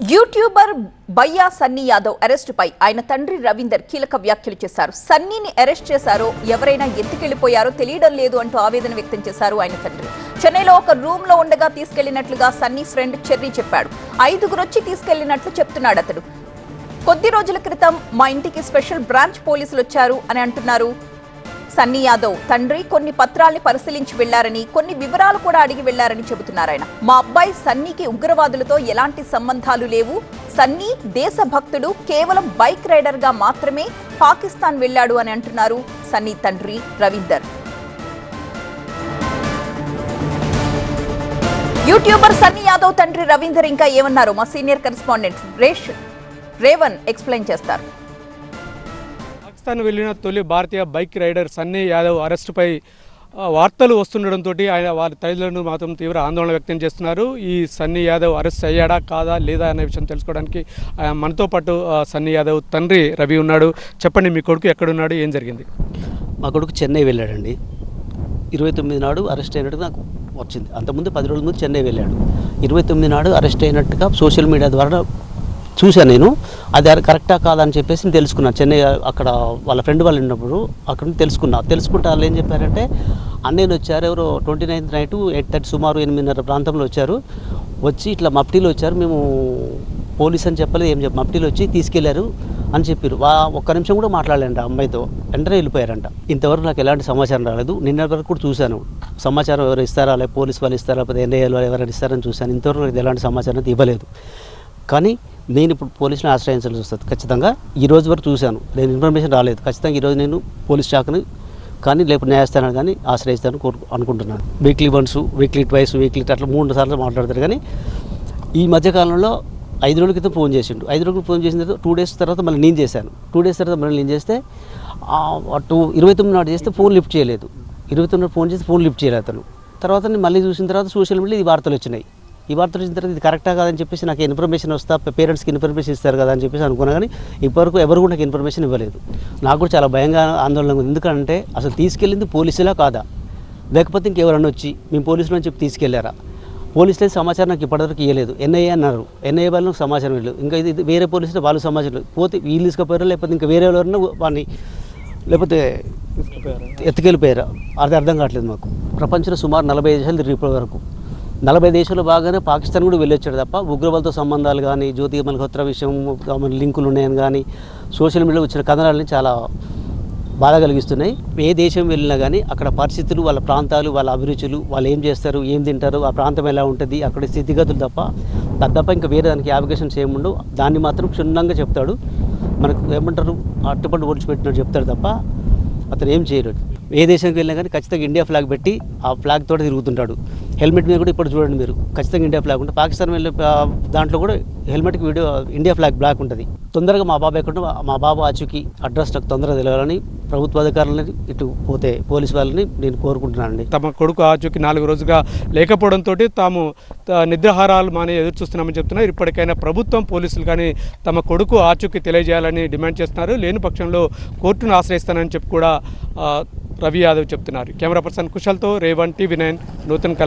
YouTuber బయ్యా సన్నీ యాదవ్ అరెస్టుపై ఆయన తండ్రి రవీందర్ కీలక వ్యాఖ్యలు చేశారు. సన్నీని అరెస్ట్ చేశారో ఎవరైనా ఎత్తుకెళ్ళిపోయారో తెలియడం లేదు అంటూ ఆవేదన వ్యక్తం చేశారు ఆయన తండ్రి. చెన్నైలో ఒక రూమ్లో ఉండగా తీసుకెళ్ళినట్లుగా సన్నీ ఫ్రెండ్ చెర్రీ చెప్పాడు. ఐదుగురు వచ్చి తీసుకెళ్ళినట్లు చెప్తున్నాడు అతడు కొద్ది రోజుల క్రితం మా ఇంటికి స్పెషల్ బ్రాంచ్ పోలీసులు వచ్చారు అని అంటున్నారు. సన్నీ యాదవ్ తండ్రి కొన్ని పత్రాల్ని పరిశీలించి వెళ్ళారని కొన్ని వివరాలు కూడా అడిగి వెళ్ళారని చెబుతున్నారాయన మా అబ్బాయి సన్నీకి ఉగ్రవాదులతో ఎలాంటి సంబంధాలు లేవు. సన్నీ దేశభక్తుడు కేవలం బైక్ రైడర్గా మాత్రమే పాకిస్తాన్ వెళ్ళాడు అని అంటున్నారు సన్నీ తండ్రి రవీందర్. యూట్యూబర్ సన్నీ యాదవ్ తండ్రి రవీందర్ ఇంకా ఏమన్నారు? మా సీనియర్ కరెస్పాండెంట్ రేష్ రేవన్ ఎక్స్ప్లెయిన్ చేస్తారు. పాకిస్తాన్ వెళ్ళిన తొలి భారతీయ బైక్ రైడర్ సన్నీ యాదవ్ అరెస్టుపై వార్తలు వస్తుండడంతో ఆయన వారి తల్లిదండ్రులు మాత్రం తీవ్ర ఆందోళన వ్యక్తం చేస్తున్నారు. ఈ సన్నీ యాదవ్ అరెస్ట్ అయ్యాడా కాదా లేదా అనే విషయం తెలుసుకోవడానికి మనతో పాటు సన్నీ యాదవ్ తండ్రి రవి ఉన్నాడు. చెప్పండి మీ కొడుకు ఎక్కడున్నాడు ఏం జరిగింది? మా కొడుకు చెన్నై వెళ్ళాడండి. ఇరవై తొమ్మిది నాడు అరెస్ట్ అయినట్టుగా నాకు వచ్చింది. అంతకుముందు పది రోజుల ముందు చెన్నై వెళ్ళాడు. ఇరవై తొమ్మిది నాడు అరెస్ట్ అయినట్టుగా సోషల్ మీడియా ద్వారా చూశాను నేను. అది కరెక్టా కాదని చెప్పేసి నేను తెలుసుకున్నాను చెన్నై అక్కడ వాళ్ళ ఫ్రెండ్ వాళ్ళు ఉన్నప్పుడు అక్కడ నుంచి తెలుసుకున్నా. తెలుసుకుంటే వాళ్ళు ఏం చెప్పారంటే అన్నయ్యలు వచ్చారు ఎవరో twenty ninth night eight thirty సుమారు ఎనిమిదిన్నర ప్రాంతంలో వచ్చారు. వచ్చి ఇట్లా మప్టీలో వచ్చారు. మేము పోలీస్ అని చెప్పలేదు ఏం చెప్ప మప్టీలో వచ్చి తీసుకెళ్ళారు అని చెప్పారు వా ఒక్క నిమిషం కూడా మాట్లాడలేండి అమ్మాయితో. వెంటనే వెళ్ళిపోయారంట. ఇంతవరకు నాకు ఎలాంటి సమాచారం రాలేదు. నిన్న వరకు కూడా చూశాను. సమాచారం ఎవరు ఇస్తారా? లేకపోతే పోలీస్ వాళ్ళు ఇస్తారా? లేకపోతే ఎన్ఐఏ వాళ్ళు ఎవరైనా ఇస్తారని చూశాను. ఇంతవరకు ఎలాంటి సమాచారం అయితే ఇవ్వలేదు. కానీ నేను ఇప్పుడు పోలీసుని ఆశ్రయించాల్సి వస్తుంది. ఖచ్చితంగా ఈ రోజు వరకు చూశాను. నేను ఇన్ఫర్మేషన్ రాలేదు. ఖచ్చితంగా ఈరోజు నేను పోలీస్ శాఖని కానీ లేకపోతే న్యాయస్థానాన్ని కానీ ఆశ్రయిస్తాను కోరు అనుకుంటున్నాను. Weekly once weekly twice weekly అట్లా మూడు సార్లు మాట్లాడతారు. కానీ ఈ మధ్యకాలంలో ఐదు రోజుల క్రితం ఫోన్ చేసిండు. ఐదు రోజులు ఫోన్ చేసిన తర్వాత టూ డేస్ తర్వాత మళ్ళీ నేను చేశాను. టూ డేస్ తర్వాత మళ్ళీ నేను చేస్తే టూ అటు ఇరవై తొమ్మిది నాడు చేస్తే ఫోన్ లిఫ్ట్ చేయలేదు. ఇరవై తొమ్మిది ఫోన్ చేస్తే ఫోన్ లిఫ్ట్ చేయలేదు అతను. తర్వాత నేను మళ్ళీ చూసిన తర్వాత సోషల్ మీడియా ఈ వార్తలు వచ్చినాయి. ఈ వార్తలు వచ్చిన తర్వాత ఇది కరెక్టా కాదని చెప్పేసి నాకు ఇన్ఫర్మేషన్ వస్తా పేరెంట్స్కి ఇన్ఫర్మేషన్ ఇస్తారు కదా అని చెప్పేసి అనుకున్నా కానీ ఇప్పటివరకు ఎవరు కూడా నాకు ఇన్ఫర్మేషన్ ఇవ్వలేదు. నాకు కూడా చాలా భయంగా ఆందోళన ఉంది. ఎందుకంటే అసలు తీసుకెళ్ళింది పోలీసులా కాదా? లేకపోతే ఇంకెవరన్నా వచ్చి మేము పోలీసులు అని చెప్పి తీసుకెళ్ళారా? పోలీసులే సమాచారం నాకు ఇప్పటివరకు ఇవ్వలేదు ఎన్ఐఏ అన్నారు. ఎన్ఐఏ వాళ్ళు నాకు సమాచారం ఇవ్వలేదు. ఇంకా ఇది వేరే పోలీసులు వాళ్ళు సమాచారం. పోతే వీళ్ళు తీసుకుపోయారు? లేకపోతే ఇంకా వేరే ఎవరైనా వాడిని లేకపోతే ఎత్తుకెళ్ళిపోయారు? అది అర్థం కావట్లేదు మాకు. ప్రపంచంలో సుమారు నలభై దేశాలు తిరిగి ఇప్పటి వరకు. నలభై దేశాలు బాగానే పాకిస్తాన్ కూడా వెళ్ళొచ్చాడు తప్ప ఉగ్రవాళ్ళతో సంబంధాలు కానీ జ్యోతి మల్హోత్రా విషయం లింకులు ఉన్నాయని కానీ సోషల్ మీడియాలో వచ్చిన కథనాలని చాలా బాధ కలిగిస్తున్నాయి. ఏ దేశం వెళ్ళినా కానీ అక్కడ పరిస్థితులు వాళ్ళ ప్రాంతాలు వాళ్ళ అభిరుచులు వాళ్ళు ఏం చేస్తారు ఏం తింటారు ఆ ప్రాంతం ఎలా ఉంటుంది అక్కడ స్థితిగతులు తప్ప తప్ప ఇంకా వేరే దానికి అప్లికేషన్స్ ఏముండవు దాన్ని మాత్రం క్షుణ్ణంగా చెప్తాడు. మనకు ఏమంటారు అట్టుపట్టు ఒడిచిపెట్టినట్టు చెప్తాడు తప్ప అతను ఏం చేయలేడు ఏ దేశానికి వెళ్ళినా కానీ ఖచ్చితంగా ఇండియా ఫ్లాగ్ పెట్టి ఆ ఫ్లాగ్ తోటి తిరుగుతుంటాడు. హెల్మెట్ మీద కూడా ఇప్పుడు చూడండి మీరు ఖచ్చితంగా ఇండియా ఫ్లాగ్ ఉంటుంది. పాకిస్తాన్ వెళ్ళే దాంట్లో కూడా హెల్మెట్కి వీడియో ఇండియా ఫ్లాగ్ బ్లాక్ ఉంటుంది. తొందరగా మా బాబు ఎక్కడ మా బాబు ఆచూకి అడ్రస్ నాకు తొందరగా తెలియాలని ప్రభుత్వ అధికారులని ఇటు పోతే పోలీస్ వాళ్ళని నేను కోరుకుంటున్నానండి. తమ కొడుకు ఆచూకి నాలుగు రోజుగా లేకపోవడంతో తాము నిద్రహారాలు నిద్రాహారాలు మాని ఎదురు చూస్తున్నామని చెప్తున్నారు. ఇప్పటికైనా ప్రభుత్వం పోలీసులు కానీ తమ కొడుకు ఆచూకి తెలియజేయాలని డిమాండ్ చేస్తున్నారు. లేని పక్షంలో కోర్టును ఆశ్రయిస్తానని చెప్పి కూడా రవి యాదవ్ చెప్తున్నారు. కెమెరా పర్సన్ కుశల్తో రేవన్ టీవీ నైన్ నూతన్ కల్.